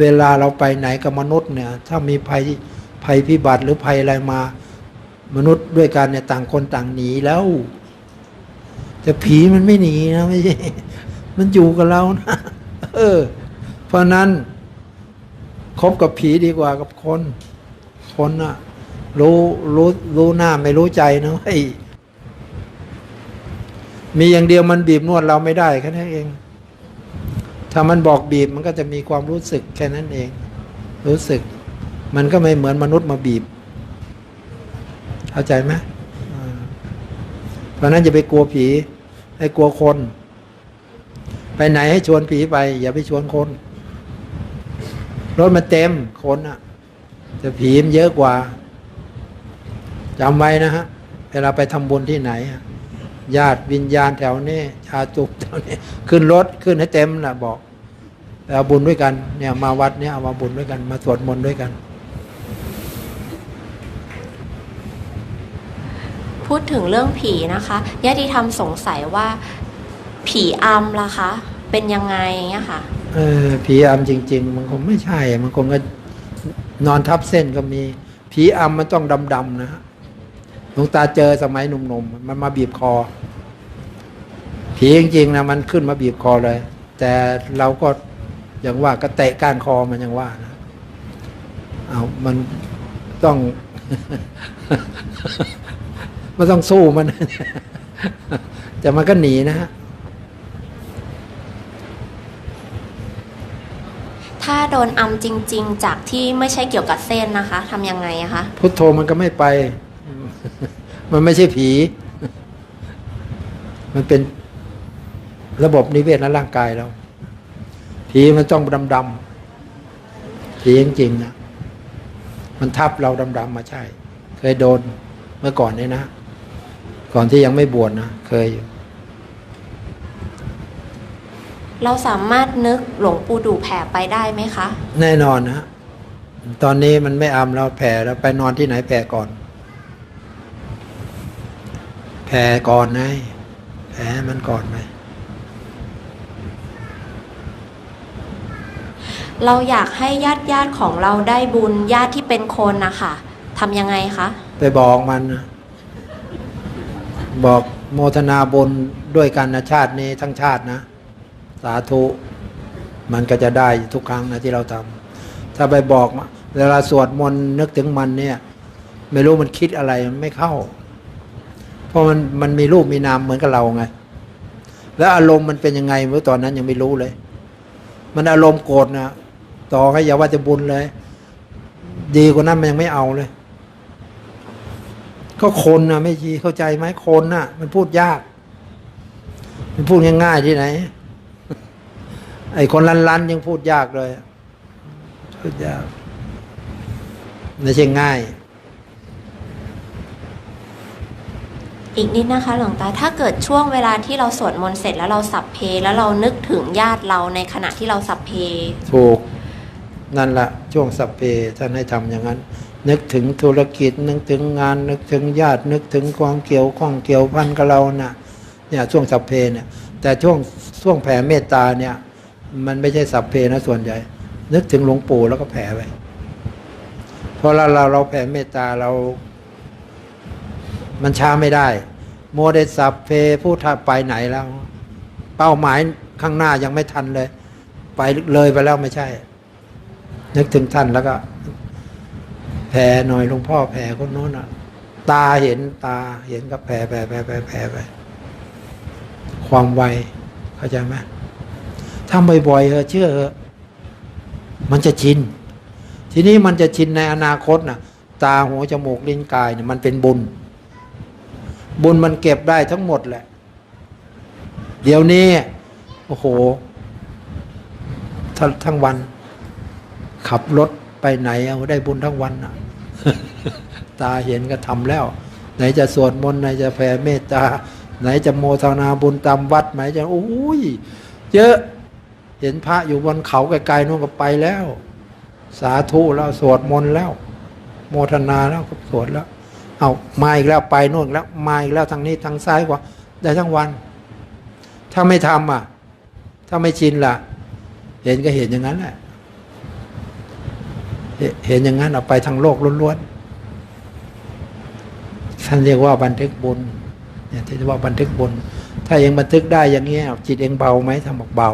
เวลาเราไปไหนกับมนุษย์เนี่ย ถ้ามีภัยภัยพิบัติหรือภัยอะไรมา มนุษย์ด้วยกันเนี่ยต่างคนต่างหนีแล้วแต่ผีมันไม่หนีนะไม่ใช่มันอยู่กับเรานะเออ เพราะนั้นคบกับผีดีกว่ากับคน คนอะรู้รู้รู้หน้าไม่รู้ใจนะไอ้มีอย่างเดียวมันบีบนวดเราไม่ได้แค่นั้นเอง ถ้ามันบอกบีบมันก็จะมีความรู้สึกแค่นั้นเอง รู้สึก มันก็ไม่เหมือนมนุษย์มาบีบ เข้าใจไหมเพราะนั้นอย่าไปกลัวผีให้กลัวคน ไปไหนให้ชวนผีไป อย่าไปชวนคน รถมันเต็มคนอะแต่ผีมันเยอะกว่าจำไว้นะฮะ เวลาไปทำบุญที่ไหนญาติวิญญาณแถวนี้ชาจุกแถวนี้ ขึ้นรถขึ้นให้เต็มนะบอก เอาบุญด้วยกันเนี่ยมาวัดเนี่ยเอามาบุญด้วยกัน มาสวดมนต์ด้วยกัน พูดถึงเรื่องผีนะคะญาติธรรมสงสัยว่าผีอำล่ะคะ เป็นยังไงเงี้ยค่ะเออผีอำจริง ๆ มันคงไม่ใช่ มันคงก็นอนทับเส้นก็มี ผีอำมันต้องดำๆนะฮะหลวงตาเจอสมัยหนุ่มๆมันมาบีบคอ ผีจริงๆนะมันขึ้นมาบีบคอเลย แต่เราก็อ ย่างว่าก็เตะก้านคอมันยังว่านะเอามันต้อง มันต้องสู้มัน แต่มันก็หนีนะฮะถ้าโดนอำจริง ๆ จากที่ไม่ใช่เกี่ยวกับเส้นนะคะทำยังไงอะคะพุทโธมันก็ไม่ไป มันไม่ใช่ผี มันเป็นระบบนิเวศในร่างกายเรา ผีมันต้องดำดำๆผีจริงๆนะมันทับเราดำดำๆมาใช่ เคยโดนเมื่อก่อนนี่นะ ก่อนที่ยังไม่บวชนะเคยอยู่เราสามารถนึกหลวงปู่ดูแผ่ไปได้ไหมคะ แน่นอนนะตอนนี้มันไม่อำเราแผ่แล้วไปนอนที่ไหนแผ่ก่อน แผ่ก่อนไงแผ่ให้มันก่อนไหม เราอยากให้ญาติญาติของเราได้บุญญาติที่เป็นคนนะคะทำยังไงคะไปบอกมัน บอกโมทนาบุญด้วยกันนะชาตินี้ทั้งชาตินะ สาธุ มันก็จะได้ทุกครั้งนะที่เราทำถ้าไปบอกเวลาสวดมนต์นึกถึงมันเนี่ย ไม่รู้มันคิดอะไรมันไม่เข้า เพราะมันมันมีรูปมีนามเหมือนกับเราไง แล้วอารมณ์มันเป็นยังไงเมื่อตอนนั้นยังไม่รู้เลย มันอารมณ์โกรธนะ ต่อให้อย่าว่าจะบุญเลย ดีกว่านั้นมันยังไม่เอาเลย ก็คนนะไม่ชีเข้าใจไหมคนน่ะ มันพูดยาก มันพูดง่ายๆที่ไหน ไอ้คนลันๆยังพูดยากเลยพูดยากไม่ใช่ง่ายอีกนิดนะคะหลวงตาถ้าเกิดช่วงเวลาที่เราสวดมนต์เสร็จแล้วเราสับเพแล้วเรานึกถึงญาติเราในขณะที่เราสับเพถูก นั่นละช่วงสัพเพท่านให้ทำอย่างนั้น นึกถึงธุรกิจนึกถึงงาน นึกถึงญาติ นึกถึงความเกี่ยวข้องเกี่ยวพันกับเราน่ะเนี่ยช่วงสัพเพเนี่ย แต่ช่วงช่วงแผ่เมตตาเนี่ย มันไม่ใช่สัพเพนะส่วนใหญ่ นึกถึงหลวงปู่แล้วก็แผ่ไปเพราะเราเราเราแผ่เมตตาเรา มันช้าไม่ได้โมเดสัพเพผู้ทาไปไหนแล้ว เป้าหมายข้างหน้ายังไม่ทันเลย ไปเลยไปแล้วไม่ใช่ นึกถึงท่านแล้วก็แผ่หน่อยหลวงพ่อแผ่คนโน้นอะ ตาเห็นตาเห็นก็แผ่แผ่แผ่แผ่แผ่ไปความไวเข้าใจไหมทำบ่อยๆเถอเชื่อเถอมันจะชิน ทีนี้มันจะชินในอนาคตน่ะ ตาหูจมูกลิ้นกายเนี่ยมันเป็นบุญ บุญมันเก็บได้ทั้งหมดแหละ เดี๋ยวนี้ โอ้โห ทั้งวัน ขับรถไปไหนเอาได้บุญทั้งวันน่ะตาเห็นก็ทำแล้ว ไหนจะสวดมนต์ไหนจะแผ่เมตตา ไหนจะโมทนาบุญตามวัดไหนจะโอ้ยเยอะเห็นพระอยู่บนเขาไกลๆนู่นก็ไปแล้ว สาธุแล้วสวดมนต์แล้ว โมทนาแล้วก็สวดแล้ว เอามาอีกแล้วไปนู่นแล้วมาอีกแล้วทางนี้ทางซ้ายกว่า ได้ทั้งวัน ถ้าไม่ทำอะ ถ้าไม่ชินล่ะ เห็นก็เห็นอย่างนั้นแหละ เห็นอย่างนั้นเอาไปทางโลกล้วนๆท่านเรียกว่าบันทึกบุญเนี่ยที่เรียกว่าบันทึกบุญ ถ้าเองบันทึกได้อย่างเงี้ยจิตเองเบาไหมทำบอกเบา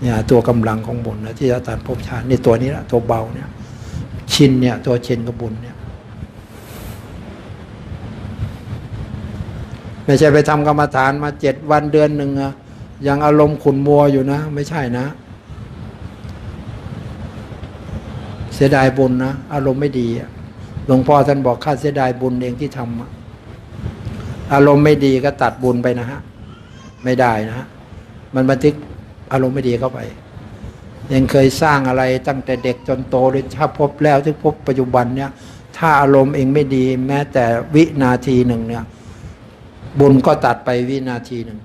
เนี่ยตัวกำลังของบุญนะที่จะตัดภพชาตินี่ตัวนี้ละตัวเบาเนี่ย ชินเนี่ยตัวชินกับบุญเนี่ยไม่ใช่ไปทำกรรมฐานมาเจ็ดวันเดือนหนึ่งอะยังอารมณ์ขุนมัวอยู่นะ ไม่ใช่นะ เสียดายบุญนะอารมณ์ไม่ดีหลวงพ่อท่านบอกข้าเสียดายบุญเองที่ทำอะอารมณ์ไม่ดีก็ตัดบุญไปนะฮะไม่ได้นะฮะมันบันทึกอารมณ์ไม่ดีเข้าไป ยังเคยสร้างอะไรตั้งแต่เด็กจนโตหรือถ้าพบแล้วถึงพบปัจจุบันเนี่ย ถ้าอารมณ์เองไม่ดี แม้แต่วินาทีหนึ่งเนี่ย บุญก็ตัดไปวินาทีหนึ่ง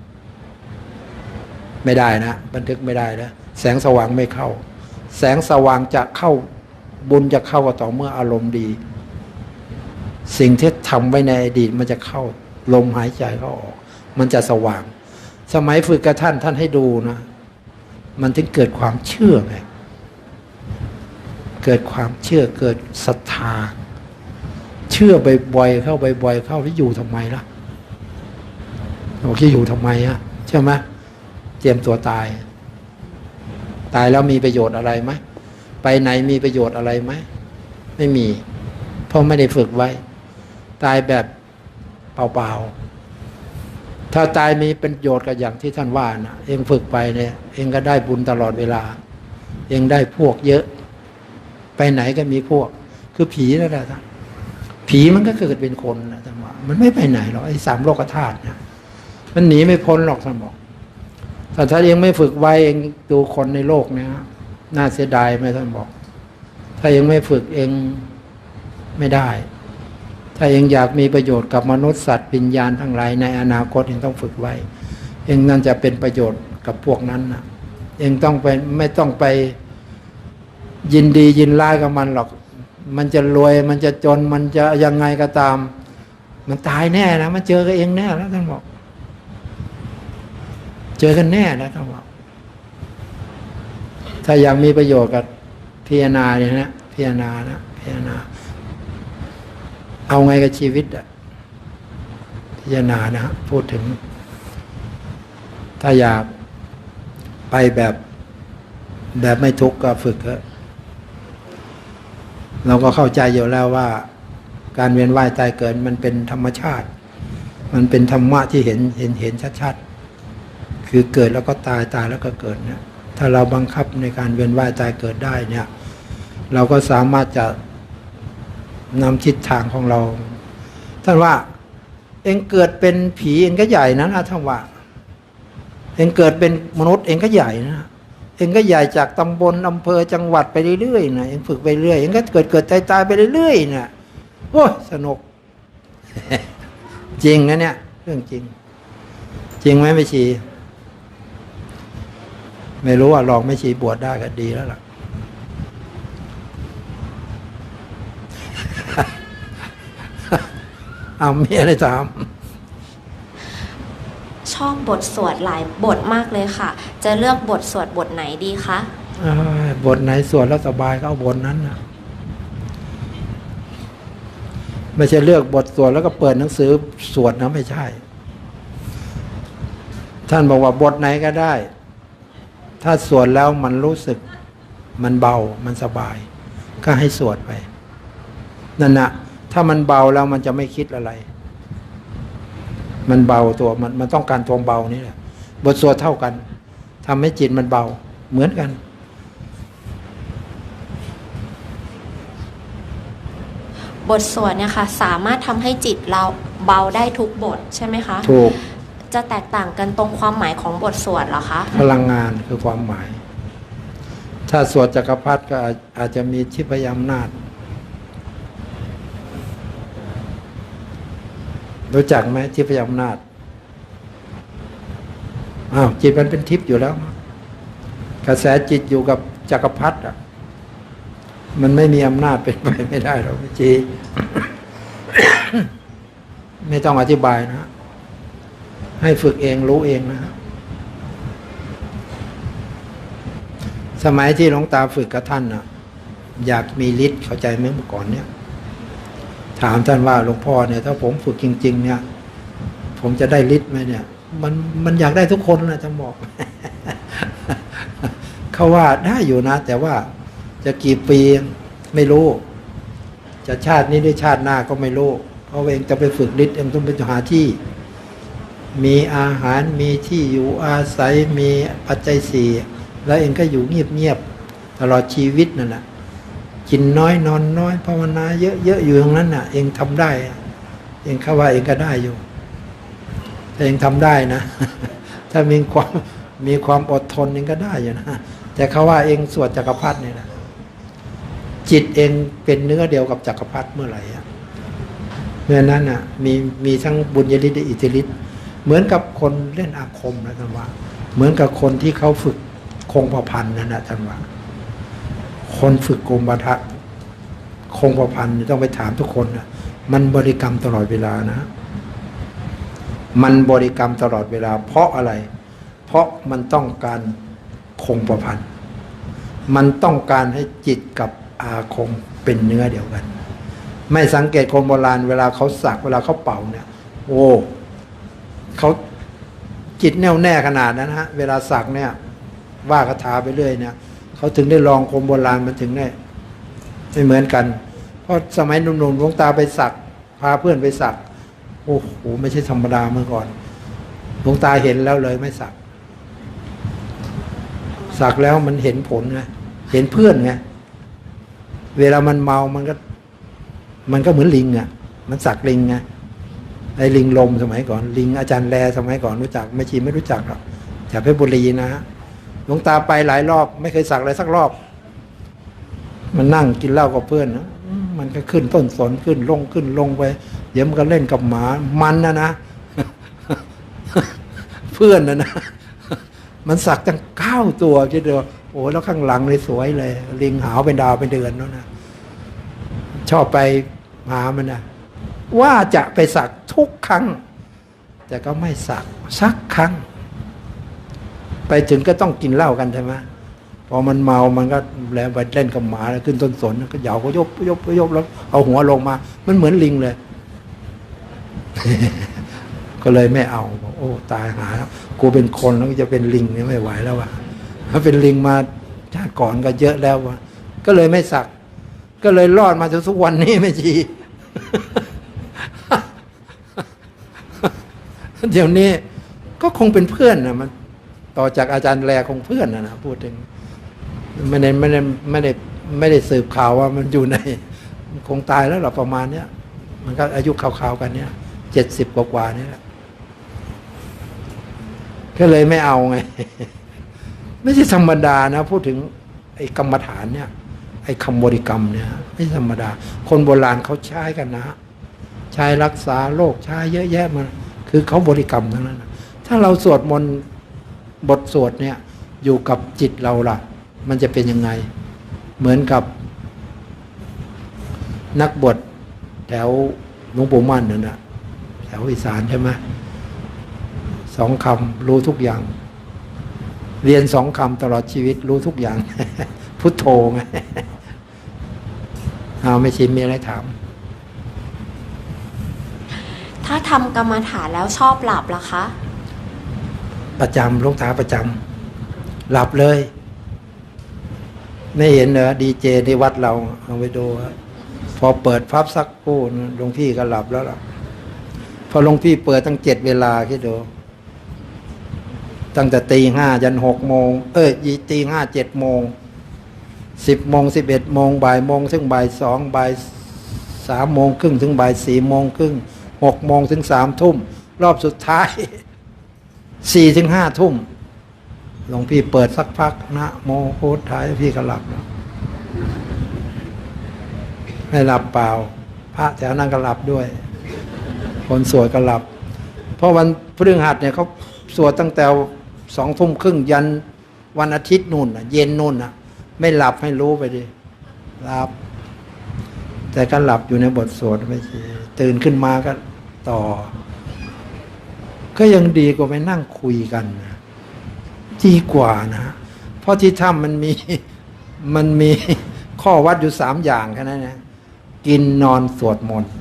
ไม่ได้นะ บันทึกไม่ได้นะแสงสว่างไม่เข้า แสงสว่างจะเข้า บุญจะเข้าก็ต่อเมื่ออารมณ์ดี สิ่งที่ทำไว้ในอดีตมันจะเข้าลมหายใจเข้าออก มันจะสว่าง สมัยฝึกกับท่านท่านให้ดูนะ มันถึงเกิดความเชื่อไงเกิดความเชื่อเกิดศรัทธา เชื่อบ่อยๆเข้าบ่อยๆเข้าที่อยู่ทำไมล่ะบอกที่อยู่ทำไมอะใช่ไหมเตรียมตัวตาย ตายแล้วมีประโยชน์อะไรไหม ไปไหนมีประโยชน์อะไรไหมไม่มี เพราะไม่ได้ฝึกไว้ ตายแบบเปล่าๆถ้าตายมีเป็นประโยชน์กับอย่างที่ท่านว่านะเองฝึกไปเนี่ย เองก็ได้บุญตลอดเวลา เองได้พวกเยอะ ไปไหนก็มีพวก คือผีนั่นแหละท่านผีมันก็เกิดเป็นคนนะท่านว่ามันไม่ไปไหนหรอกไอ้สามโลกธาตุเนี่ยมันหนีไม่พ้นหรอกท่านบอกแต่ถ้าเองไม่ฝึกไว้เองดูคนในโลกเนี่ย น่าเสียดายไหมท่านบอก ถ้าเองไม่ฝึกเองไม่ได้ ถ้าเองอยากมีประโยชน์กับมนุษย์สัตว์วิญญาณทั้งหลายในอนาคตเองต้องฝึกไว้ เองนั่นจะเป็นประโยชน์กับพวกนั้นนะเองต้องไปไม่ต้องไปยินดียินร้ายกับมันหรอก มันจะรวยมันจะจนมันจะยังไงก็ตาม มันตายแน่นะมันเจอกับเองแน่แล้วท่านบอก เจอกันแน่นะท่านบอก ถ้ายากมีประโยชน์กับพิจารณาเนี่ยนะพิจารณานะพิจารณา เอาไงกับชีวิตอะพิจารณานะพูดถึง ถ้าอยากไปแบบแบบไม่ทุกข์ก็ฝึกเถอะเราก็เข้าใจอยู่แล้วว่า การเวียนว่ายตายเกิดมันเป็นธรรมชาติ มันเป็นธรรมะที่เห็นเห็นเห็นชัดๆคือเกิดแล้วก็ตายตายแล้วก็เกิดเนี่ย ถ้าเราบังคับในการเวียนว่ายตายเกิดได้เนี่ย เราก็สามารถจะนำทิศทางของเราท่านว่าเองเกิดเป็นผีเองก็ใหญ่นะนะท่านว่าเองเกิดเป็นมนุษย์เองก็ใหญ่นะเองก็ใหญ่จากตำบลอำเภอจังหวัดไปเรื่อยๆนะเองฝึกไปเรื่อยเองก็เกิดเกิดตายตายไปเรื่อยๆนะโอ้ยสนุก จริงนะเนี่ย เรื่องจริง จริงไหมไม่ชี ไม่รู้ว่าลองไม่ชีบวชได้ก็ดีแล้วล่ะ เอามีอะไรถามชอบบทสวดหลายบทมากเลยค่ะ จะเลือกบทสวดบทไหนดีคะเอ้ยบทไหนสวดแล้วสบายก็เอาบทนั้นนะไม่ใช่เลือกบทสวดแล้วก็เปิดหนังสือสวดนะไม่ใช่ ท่านบอกว่าบทไหนก็ได้ ถ้าสวดแล้วมันรู้สึก มันเบามันสบาย ก็ให้สวดไปนั่นนะถ้ามันเบาแล้วมันจะไม่คิดอะไร มันเบาตัวมันมันต้องการตัวเบานี่แหละบทสวดเท่ากันทำให้จิตมันเบาเหมือนกันบทสวดเนี่ยค่ะสามารถทำให้จิตเราเบาได้ทุกบทใช่ไหมคะ ถูก จะแตกต่างกันตรงความหมายของบทสวดเหรอคะ พลังงานคือความหมาย ถ้าสวดจักรพรรดิก็อาจอาจะมีทิพยอำนาจรู้จักไหมทิพยอำนาจอ้าวจิตมันเป็นทิพย์อยู่แล้ว กระแสจิตอยู่กับจักรพรรดิอะ มันไม่มีอำนาจเป็นไปไม่ได้หรอกพี่จี ไม่ต้องอธิบายนะ ให้ฝึกเองรู้เองนะสมัยที่หลวงตาฝึกกับท่านน่ะอยากมีฤทธิ์เข้าใจไหมเมื่อก่อนเนี่ย ถามท่านว่าหลวงพ่อเนี่ย ถ้าผมฝึกจริง ๆ เนี่ย ผมจะได้ฤทธิ์ไหมเนี่ย มันมันอยากได้ทุกคนนะท่านบอก เขาว่าได้อยู่นะ แต่ว่าจะกี่ปีไม่รู้ จะชาตินี้หรือชาติหน้าก็ไม่รู้เพราะเองจะไปฝึกฤทธิ์เองต้องไปหาที่ มีอาหารมีที่อยู่อาศัยมีปัจจัยสี่แล้วเองก็อยู่เงียบๆตลอดชีวิตนั่นแหละกินน้อยนอนน้อยภาวนาเยอะๆอยู่ตรงนั้นน่ะ เองทำได้ เองเข้าว่าเองก็ได้อยู่ถ้าเองทำได้นะ ถ้ามีความมีความอดทนเองก็ได้อยู่นะแต่เขาว่าเองสวดจักรพรรดิเนี่ยนะจิตเองเป็นเนื้อเดียวกับจักรพรรดิเมื่อไหร่อะเมื่อนั้นน่ะ มีมีทั้งบุญญาฤทธิ์อิทธิฤทธิ์ เหมือนกับคนเล่นอาคมนะท่านว่า เหมือนกับคนที่เขาฝึกคงประพันธ์นั่นนะท่านว่า คนฝึกกรมบัทะคงประพันธ์เนี่ยต้องไปถามทุกคนนะมันบริกรรมตลอดเวลานะ มันบริกรรมตลอดเวลา เพราะอะไร เพราะมันต้องการคงประพันธ์มันต้องการให้จิตกับอาคมเป็นเนื้อเดียวกัน ไม่สังเกตคนโบราณเวลาเขาสักเวลาเขาเป่าเนี่ย โอ้ เขาจิตแน่วแน่ขนาดนั้นฮะ เวลาสักเนี่ย ว่าคาถาไปเรื่อยเนี่ยเขาถึงได้ลองคมโบราณมันถึงได้ไม่เหมือนกัน เพราะสมัยหนุ่มๆหลวงตาไปสัก พาเพื่อนไปสัก โอ้โหไม่ใช่ธรรมดาเมื่อก่อนหลวงตาเห็นแล้วเลยไม่สัก สักแล้วมันเห็นผลไงเห็นเพื่อนไงเวลามันเมามันก็ มันก็เหมือนลิงอะ มันสักลิงไง ไอ้ลิงลมสมัยก่อน ลิงอาจารย์แลสมัยก่อนรู้จักไม่ชีไม่รู้จักหรอกแถวเพชรบุรีนะฮะหลวงตาไปหลายรอบ ไม่เคยสักอะไรสักรอบ มันนั่งกินเหล้ากับเพื่อนนะมันก็ขึ้นต้นสนขึ้นลงขึ้นลงไป เดี๋ยวมันก็เล่นกับหมามันนะนะ เพื่อนนะนะมันสักตั้งเก้าตัวคิดดูโอ้แล้วข้างหลังเลยสวยเลยลิงหาวเป็นดาวเป็นเดือนแล้วนะชอบไปหามันนะ ว่าจะไปสักทุกครั้ง แต่ก็ไม่สักสักครั้ง ไปถึงก็ต้องกินเหล้ากันใช่ไหมพอมันเมามันก็แล้วไปเล่นกับหมาแล้วขึ้นต้นสนก็เหยาก็ยบยบยบแล้วเอาหัวลงมา มันเหมือนลิงเลย ก็เลยไม่เอาบอกโอ้ ตายหาแล้วกูเป็นคนแล้วจะเป็นลิงนี่ไม่ไหวแล้ววะถ้าเป็นลิงมาชาติก่อนก็เยอะแล้ววะก็เลยไม่สัก ก็เลยรอดมาจนทุกวันนี้ไม่ชี เดี๋ยวนี้ก็คงเป็นเพื่อนนะมัน ต่อจากอาจารย์แลคงเพื่อนนะนะพูดถึงไม่ได้ไม่ได้ไม่ได้ไม่ได้สืบข่าวว่ามันอยู่ใน คงตายแล้วหรอประมาณเนี้ยมันก็อายุข่าวๆกันเนี้ยเจ็ดสิบกว่าๆนี่แหละก็เลยไม่เอาไง ไม่ใช่ธรรมดานะ พูดถึง ไอ้กรรมฐานเนี่ย ไอ้คำบริกรรมเนี่ย ไม่ธรรมดา คนโบราณเขาใช้กันนะ ใช้รักษาโรคใช้เยอะแยะมา คือเขาบริกรรมทั้งนั้นถ้าเราสวดมนต์บทสวดเนี่ยอยู่กับจิตเราล่ะ มันจะเป็นยังไง เหมือนกับ นักบวชแถวหลวงปู่มั่นนั่นนะแถวอีสานใช่ไหมสองคำรู้ทุกอย่าง เรียนสองคำตลอดชีวิตรู้ทุกอย่าง พุทโธไงเอาไม่ชิมมีอะไรถาม ถ้าทำกรรมฐานแล้วชอบหลับล่ะคะ ประจำลวงตาประจำหลับเลย ไม่เห็นเหรอดีเจในวัดเราเอาไปดูพอเปิดพับสักคู่นหลวงพี่ก็หลับแล้วล่ะ พอหลวงพี่เปิดตั้งเจ็ดเวลาคิดดูตั้งแต่ตีห้ายันหกโมง เอ้ยตีห้าเจ็ดโมงสิบโมงสิบเอ็ดโมงบ่ายโมงถึงบ่ายสองบ่ายสามโมงครึ่งถึงบ่ายสี่โมงครึ่ง หกโมงถึงสามทุ่ม รอบสุดท้ายสี่ถึงห้าทุ่มหลวงพี่เปิดสักพักนะโมโคตรท้ายพี่ก็หลับแล้วไม่หลับเปล่า พระแถวนั้นก็หลับด้วย คนสวดก็หลับ เพราะวันพฤหัสเนี่ยเขาสวดตั้งแต่สองทุ่มครึ่งยันวันอาทิตย์นู่นเย็นนู่นน่ะไม่หลับให้รู้ไปดิหลับ แต่ก็หลับอยู่ในบทสวดไม่ใช่ตื่นขึ้นมาก็ ต่อ ก็ยังดีกว่าไปนั่งคุยกันนะดีกว่านะเพราะที่ถ้ำมันมีมันมีข้อวัดอยู่สามอย่างแค่นั้นนะกินนอนสวดมนต์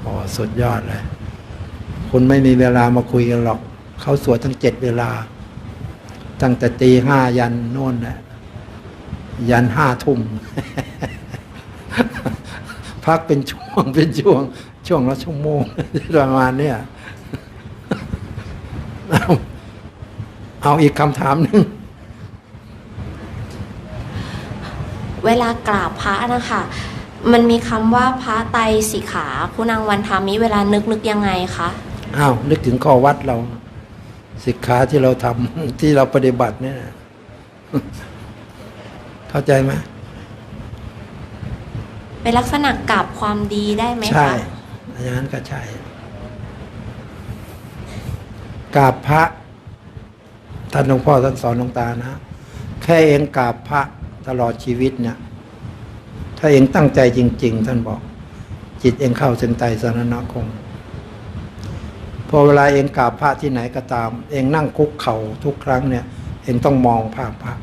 โอ้สุดยอดเลยคุณไม่มีเวลามาคุยกันหรอก เขาสวดทั้งเจ็ดเวลา ตั้งแต่ตีห้ายันโน่นนะยันห้าทุ่มพักเป็นช่วงเป็นช่วง ช่วงละชั่วโมงประมาณเนี้ยเอาเอาอีกคำถามหนึ่งเวลากราบพระนะคะมันมีคำว่าพระไตรสิกขาคุณางวันทามิเวลานึกนึกยังไงคะอ้าวนึกถึงข้อวัดเราสิกขาที่เราทำที่เราปฏิบัติเนี่ย เข้าใจไหมเป็นลักษณะกราบความดีได้ไหมใช่คะ อย่างนั้นก็ใช่กราบพระท่านหลวงพ่อท่านสอนหลวงตานะ แค่เองกราบพระตลอดชีวิตเนี่ย ถ้าเองตั้งใจจริง ๆ ท่านบอก จิตเองเข้าถึงไตรสรณคมพอเวลาเองกราบพระที่ไหนก็ตาม เองนั่งคุกเข่าทุกครั้งเนี่ย เองต้องมองภาพพระ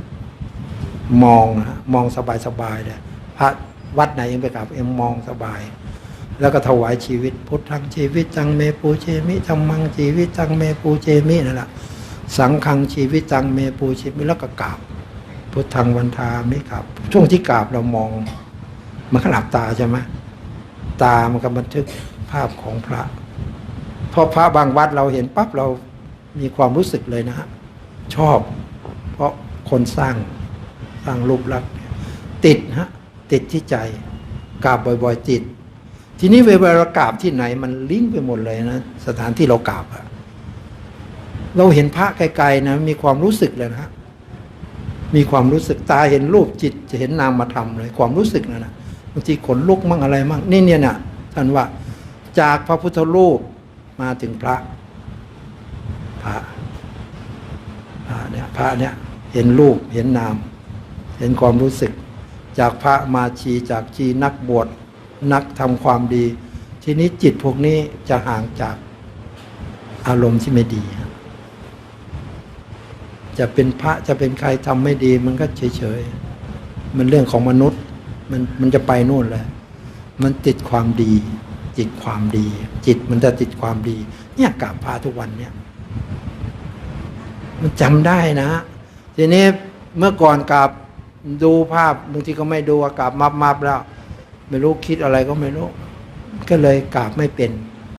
มองนะมองสบายๆเลยพระวัดไหนเองไปกราบเองมองสบาย แล้วก็ถวายชีวิต พุทธังชีวิตจังเมปูเชมิธรรมังชีวิตจังเมปูเชมินั่นแหละสังฆังชีวิตจังเมปูเชมิแล้วก็กราบ พุทธังวันทามิกราบ ช่วงที่กราบเรามอง มันขลับตาใช่ไหมตามันก็บันทึกภาพของพระพอพระบางวัดเราเห็นปั๊บเรามีความรู้สึกเลยนะฮะชอบ เพราะคนสร้างสร้างรูปลักษณ์ติดฮะติดที่ใจกราบบ่อย ๆ ติด ทีนี้เวลาเรากราบที่ไหนมันลิงก์ไปหมดเลยนะ สถานที่เรากราบอะเราเห็นพระไกลๆนะ มีความรู้สึกเลยนะฮะมีความรู้สึกตาเห็นรูปจิตจะเห็นนามธรรมเลย ความรู้สึกนะนะบางทีขนลุกมั่งอะไรมั่งนี่เนี่ยนะท่านว่าจากพระพุทธรูปมาถึงพระ พระพระเนี่ยพระเนี่ยเห็นรูปเห็นนาม เห็นความรู้สึก จากพระมาชีจากชีนักบวช นักทำความดี ทีนี้จิตพวกนี้จะห่างจากอารมณ์ที่ไม่ดี จะเป็นพระจะเป็นใครทำไม่ดี มันก็เฉยๆ มันเรื่องของมนุษย์ มันมันจะไปนู่นเลยมันติดความดี จิตความดี จิตมันจะติดความดี เนี่ยกราบพระทุกวันเนี่ย มันจำได้นะ ทีนี้เมื่อก่อนกราบดูภาพบางทีก็ไม่ดูกราบมับมับแล้ว ไม่รู้คิดอะไรก็ไม่รู้ ก็เลยกราบไม่เป็น